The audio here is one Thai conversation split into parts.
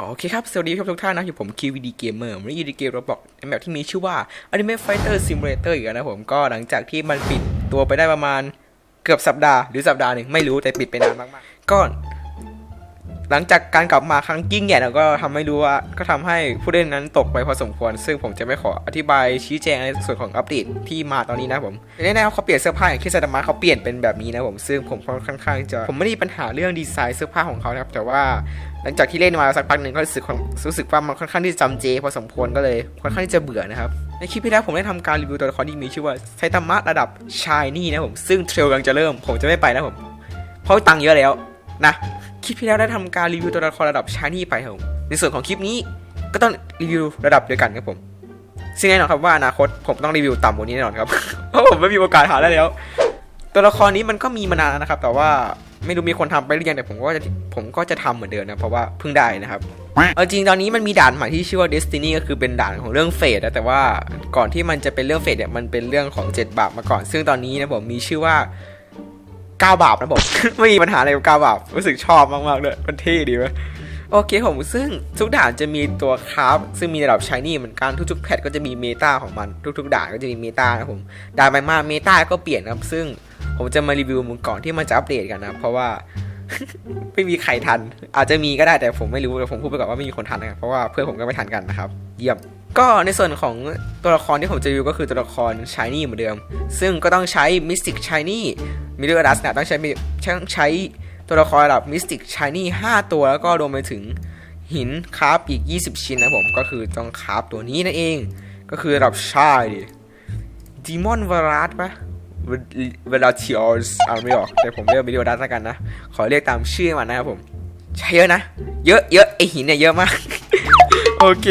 โอเคครับ สวัสดีครับทุกท่านนะอยู่ผม QVD Gamer วันนี้อยู่ในเกมเราบอกแบบที่มีชื่อว่า Anime Fighter Simulator อีกแล้วนะผมก็หลังจากที่มันปิดตัวไปได้ประมาณเกือบสัปดาห์หรือสัปดาห์หนึ่งไม่รู้แต่ปิดไปนานมากๆก็ หลังจากการกลับมาครั้งยิ่งใหญ่เราก็ทำให้รู้ว่าก็ทำให้ผู้เล่นนั้นตกไปพอสมควร ซึ่งผมจะไม่ขออธิบายชี้แจงในส่วนของอัปเดตที่มาตอนนี้นะผมในแน่ๆเขาเปลี่ยนเสื้อผ้าอย่างที่ซาดามาเขาเปลี่ยนเป็นแบบนี้นะผมซึ่งผมค่อนข้างจะผมไม่ได้มีปัญหาเรื่องดีไซน์เสื้อผ้าของเขานะครับแต่ว่าหลังจากที่เล่นมาสักพักหนึ่งก็รู้สึกความรู้สึกว่ามันค่อนข้างที่จะจำเจ พอสมควรก็เลยค่อนข้างที่จะเบื่อนะครับในคลิปที่แล้วผมได้ทำการรีวิวตัวละครที่มีชื่อว่าไซตามะระดับชายนี่นะผมซึ่งเทรลกำลังจะเริ่มผมจะไม่ไปนะผมเพราะตังค์เยอะแล้วนะ ลิปที่แล้วได้ทำการรีวิวตัวละครระดับชานี่ไปครับผมในส่วนของคลิปนี้ก็ต้องรีวิวระดับเดียวกันครับผม ซึ่งแน่นอนครับว่าอนาคตผมต้องรีวิวต่ำกว่านี้แน่นอนครับ เพราะผมไม่มีโอกาสหาได้แล้ว ตัวละครนี้มันก็มีมานานนะครับ แต่ว่าไม่รู้มีคนทำไปหรือยังแต่ผมก็จะผมก็จะทำเหมือนเดิมนะเพราะว่าเพิ่งได้นะครับเอาจริงตอนนี้มันมีด่านใหม่ที่ชื่อว่า Destiny ก็คือเป็นด่านของเรื่องเฟดนะแต่ว่าก่อนที่มันจะเป็นเรื่องเฟดเนี่ยมันเป็นเรื่องของ 7 บาปมาก่อน ซึ่งตอนนี้นะผมมีชื่อว่า 9บาปนะผม ไม่มีปัญหาอะไรกับ9บาปรู้สึกชอบมากๆเลยมันเท่ดีวะโอเคผมซึ่งทุกด่านจะมีตัวคราฟซึ่งมีระดับชายนี่เหมือนกันทุกๆแพทก็จะมีเมตาของมันทุกๆด่านก็จะมีเมตานะผมด่านใหม่มาเมตาก็เปลี่ยนนะครับ ซึ่งผมจะมารีวิวมันก่อนที่มันจะอัปเดตกันนะเพราะว่า ไม่มีใครทัน อาจจะมีก็ได้แต่ผมไม่รู้แต่ผมพูดไปก่อนว่าไม่มีคนทันนะครับเพราะว่าเพื่อนผมก็ไม่ทันกันนะครับ เยี่ยม ก็ในส่วนของตัวละครที่ผมจะรีวิวก็คือตัวละครชายนี่เหมือนเดิม ซึ่งก็ต้องใช้มิสติกชายนี่มิเดอร์ดัสเนี่ยต้องใช้ต้องใช้ตัวละครระดับมิสติกชายนี่5ตัวแล้วก็รวมไปถึงหินคราฟอีก 20 ชิ้นนะผมก็คือต้องคราฟตัวนี้นั่นเอง ก็คือระดับชายดิมอนวารัสปะเวลาเทียร์สอ่านไม่ออก แต่ผมเรียกมิเดอร์ดัสแล้วกันนะ ขอเรียกตามชื่อมันนะครับผม ใช่เยอะนะ เยอะเยอะไอหินเนี่ยเยอะมาก โอเค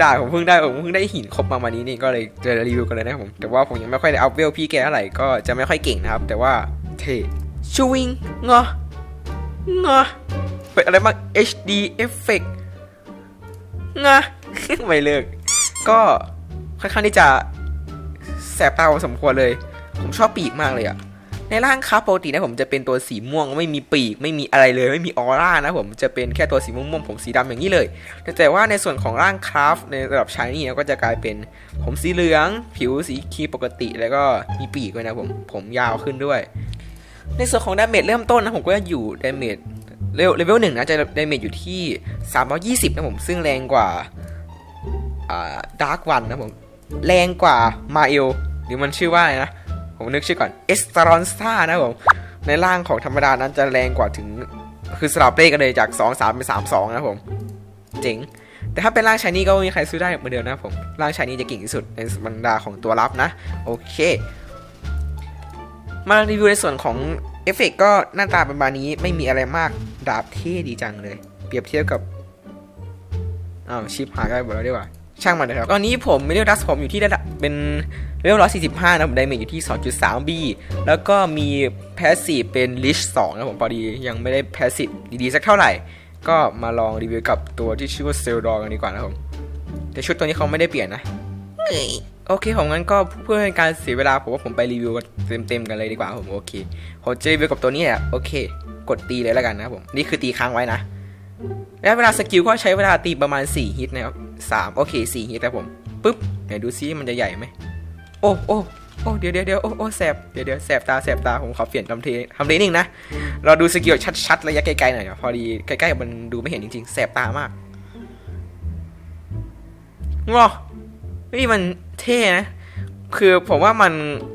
ด่าผมเพิ่งได้ผมเพิ่งได้หินครบมาวันนี้นี่ก็เลยจะรีวิวกันเลยนะครับผมแต่ว่าผมยังไม่ค่อยได้อัพเวลพี่แกเท่าไหร่ก็จะไม่ค่อยเก่งนะครับ แต่ว่าเท่ชวิงงองอเปิดอะไรมาง HD Effect งะไม่เลิก ก็ค่อนข้างที่จะแสบตาพอสมควรเลย ผมชอบปีกมากเลยอะ ในร่างคราฟปกตินะผมจะเป็นตัวสีม่วงไม่มีปีกไม่มีอะไรเลยไม่มีออร่านะผมจะเป็นแค่ตัวสีม่วงๆผมสีดำอย่างนี้เลย แต่ว่าในส่วนของร่างคราฟในระดับชายนี่ก็จะกลายเป็นผมสีเหลือง ผิวสีคีปกติแล้วก็มีปีกด้วยนะผมผมยาวขึ้นด้วย ในส่วนของดาเมจเริ่มต้นนะผมก็จะอยู่ดาเมจเลเวลหนึ่งนะจะดาเมจอยู่ที่ 320นะผมซึ่งแรงกว่าอ่าดาร์กวันนะผมแรงกว่ามาเอลหรือมันชื่อว่าอะไรนะ ผมนึกชื่อก่อนเอสตรอนซ่านะผมในร่างของธรรมดานั้นจะแรงกว่าถึง คือสลับเลขกันเลยจาก 2 3 เป็น 3 2 นะผม เจ๋ง แต่ถ้าเป็นร่างชายนี่ก็ไม่มีใครซื้อได้เหมือนเดิมนะผม ร่างชายนี่จะเก่งที่สุดในบรรดาของตัวรับนะ โอเค มารีวิวในส่วนของเอฟเฟกก็หน้าตาประมาณนี้ไม่มีอะไรมากดาบเท่ดีจังเลย เปรียบเทียบกับอ้าวชิปหายไปหมดแล้วดีกว่า ช่างมันนะครับ ตอนนี้ผมไม่ได้ดัสผมอยู่ที่ระดับเป็นเลเวล145นะผมได้เมจอยู่ที่2.3 B แล้วก็มีแพสซีฟเป็นลิช2นะผมพอดียังไม่ได้แพสซีฟดีๆ สักเท่าไหร่ ก็มาลองรีวิวกับตัวที่ชื่อว่าเซลดอกันดีกว่านะผม แต่ชุดตัวนี้เขาไม่ได้เปลี่ยนนะโอเคผมงั้นก็เพื่อเป็นการเสียเวลาผมว่าผมไปรีวิวเต็มๆกันเลยดีกว่าผมโอเคผมจะรีวิวกับตัวนี้แหละโอเค กดตีเลยแล้วกันนะครับผมนี่คือตีค้างไว้นะ แล้วเวลาสกิลก็ใช้เวลาตีประมาณ 4 ฮิตนะครับ3โอเค4ฮิตแต่ผมปุ๊บไหนดูซิมันจะใหญ่ไหมโอ้โอ้โอ้เดี๋ยวเดี๋ยวเดี๋ยวโอ้โอ้แสบเดี๋ยวเดี๋ยวแสบตาแสบตาผมขอเปลี่ยนทำเททำเลนิ่งนะเราดูสกิลชัดๆระยะไกลๆหน่อยพอดีใกล้ๆมันดูไม่เห็นจริงๆแสบตามากงอนี่มันเท่นะ คือผมว่ามัน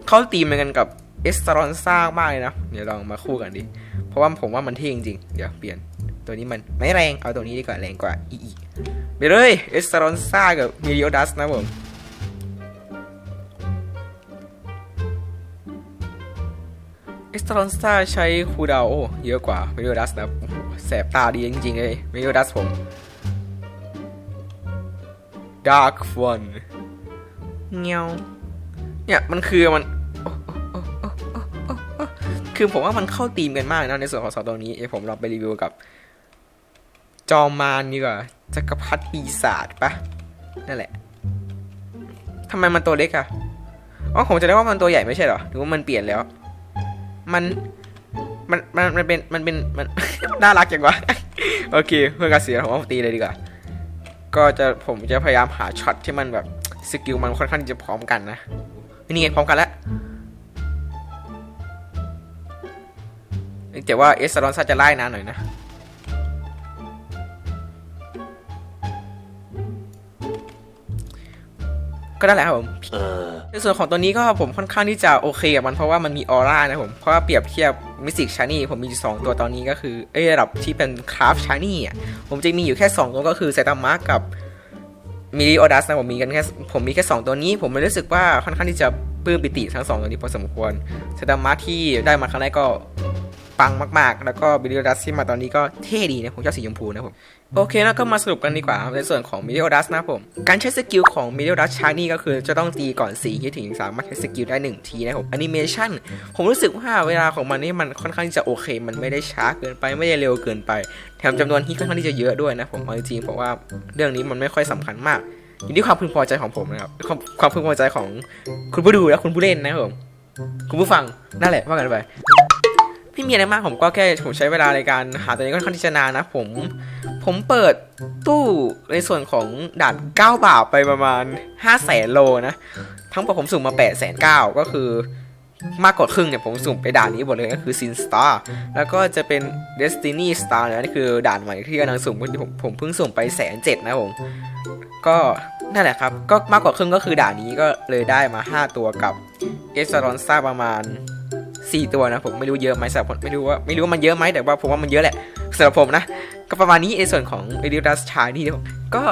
เข้าตีมเหมือนกันกับเอสตรอนซ่ามากเลยนะ เดี๋ยวลองมาคู่กันดิ เพราะว่าผมว่ามันเท่จริงๆ เดี๋ยวเปลี่ยน ตัวนี้มันไม่แรง เอาตัวนี้ดีกว่าแรงกว่าอีอีไปเลยเอสตรอนซ่ากับมิริโอดัสนะผมเอสตรอนซ่าใช้คูดาวโอเยอะกว่ามิริโอดัสนะแสบตาดีจริงๆเลยมิริโอดัสผม Dark One เงี้ยวเนี่ยมันคือมันคือผมว่ามันเข้าธีมกันมากนะในส่วนของสองตัวนี้เดี๋ยวผมลองไปรีวิวกับ จอมมารดีกว่าจักรพรรดิปีศาจปะนั่นแหละทำไมมันตัวเล็กอะอ๋อผมจะได้ว่ามันตัวใหญ่ไม่ใช่หรอหรือว่ามันเปลี่ยนแล้ว มันมันมันมันเป็นมันเป็นมันน่ารักจังวะโอเค เพื่อการเสียผมว่าตีเลยดีกว่า ก็จะผมจะพยายามหาช็อตที่มันแบบสกิลมันค่อนข้างจะพร้อมกันนะนี่ไงพร้อมกันแล้วแต่ว่าเอสซารอนซาจะไล่นานหน่อยนะ ก็นั่นแหละครับผมในส่วนของตัวนี้ก็ผมค่อนข้างที่จะโอเคกับมันเพราะว่ามันมีออร่านะผม เพราะว่าเปรียบเทียบมิสิกชานี่ผมมีอยู่สองตัวตอนนี้ก็คือเอ้ยระดับที่เป็นคราฟชานี่อะผมจะมีอยู่แค่ 2 ตัวก็คือไซตามะกับมิริโอดัสนะผมมีกันแค่ผมมีแค่ 2 ตัวนี้ ผมเลยรู้สึกว่าค่อนข้างที่จะปลื้มปิติทั้งสองตัวนี้พอสมควรไซตามะที่ได้มาครั้งแรกก็ ปังมากๆ แล้วก็มิริโอดัสที่มาตอนนี้ก็เท่ดีนะผมชอบสีชมพูนะผมโอเคแล้วก็มาสรุปกันดีกว่าในส่วนของมิ d ิ o ดัสนะผม การใช้สกิลของมิ d ิ o ดัสชานี่ก็คือจะต้องตีก่อน4ฮิตถึงสามารถใช้สกิลได้ 1 ทีนะผมแอนิเมชันผมรู้สึกว่าเวลาของมันนี่มันค่อนข้างจะโอเค มันไม่ได้ช้าเกินไปไม่ได้เร็วเกินไป แถมจำนวนฮิตค่อนข้างที่จะเยอะด้วยนะผมเอาจริงๆเพราะว่าเรื่องนี้มันไม่ค่อยสำคัญมากอยู่ที่ความพึงพอใจของผมนะครับความความพึงพอใจของคุณผู้ดูและคุณผู้เล่นนะครับผมคุณผู้ฟังนั่นแหละว่ากันไป ไม่มีอะไรมากผมก็แค่ผมใช้เวลาในการหาตัวนี้ค่อนข้างที่จะนานนะผม ผมเปิดตู้ในส่วนของด่าน9บาทไปประมาณ5 0 0แสนโลนะ ทั้งหมดผมสุ่มมา8 9 0 0 0ก็คือมากกว่าครึ่งเนี่ยผมสุ่มไปด่านนี้หมดเลยก็คือ Sin Star แล้วก็จะเป็น Destiny Star นะนี่คือด่านใหม่ที่กำลังสุ่มผมผมเพิ่งสุ่มไปแสนเจ็ดนะผม ก็นั่นแหละครับ ก็มากกว่าครึ่งก็คือด่านนี้ก็เลยได้มา 5 ตัวกับเอสซารอนซ่าประมาณ 4 ตัวนะผมไม่รู้เยอะไหมสำหรับผมไม่รู้ว่าไม่รู้ว่ามันเยอะไหมแต่ว่าผมว่ามันเยอะแหละสำหรับผมนะ ก็ประมาณนี้ในส่วนของ e d i t a s ชายนี่ก็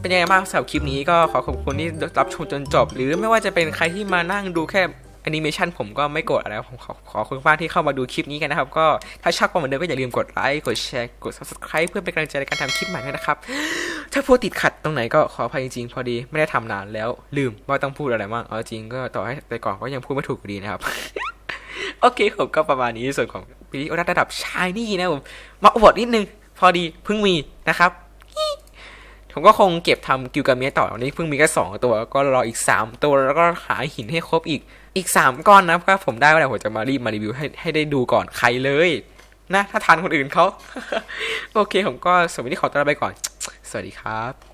เป็นยังไงบ้างสำหรับคลิปนี้ก็ขอขอบคุณที่รับชมจนจบ หรือไม่ว่าจะเป็นใครที่มานั่งดูแค่แอนิเมชันผมก็ไม่โกรธอะไรผมขอขอบคุณมากที่เข้ามาดูคลิปนี้กันนะครับ ก็ถ้าชอบก็เหมือนเดิมก็อย่าลืมกดไลค์กดแชร์กด subscribe เพื่อเป็นกำลังใจในการทำคลิปใหม่ด้วยนะครับ ถ้าพูดติดขัดตรงไหนก็ขออภัยจริงๆ พอดีไม่ได้ทำนานแล้วลืมว่าต้องพูดอะไรบ้างเอาจริงก็ต่อให้แต่ก่อนก็ยังพูดไม่ถูกดีนะครับ โอเคผมก็ประมาณนี้ในส่วนของวิดีโอระดับชายนี่นะผมมาอวดนิดนึง พอดีเพิ่งมีนะครับ ผมก็คงเก็บทำกิวกาเมียต่อวันนี้เพิ่งมีแค่สองตัว ก็รออีก3ตัวแล้วก็หาหินให้ครบอีกอีก3ก้อนนะก็ผมได้เวลาผมจะมารีบมารีวิวให้ให้ได้ดูก่อนใครเลยนะถ้าทานคนอื่นเขาโอเคผมก็สวัสดีขอตัวลาไปก่อน สวัสดีครับ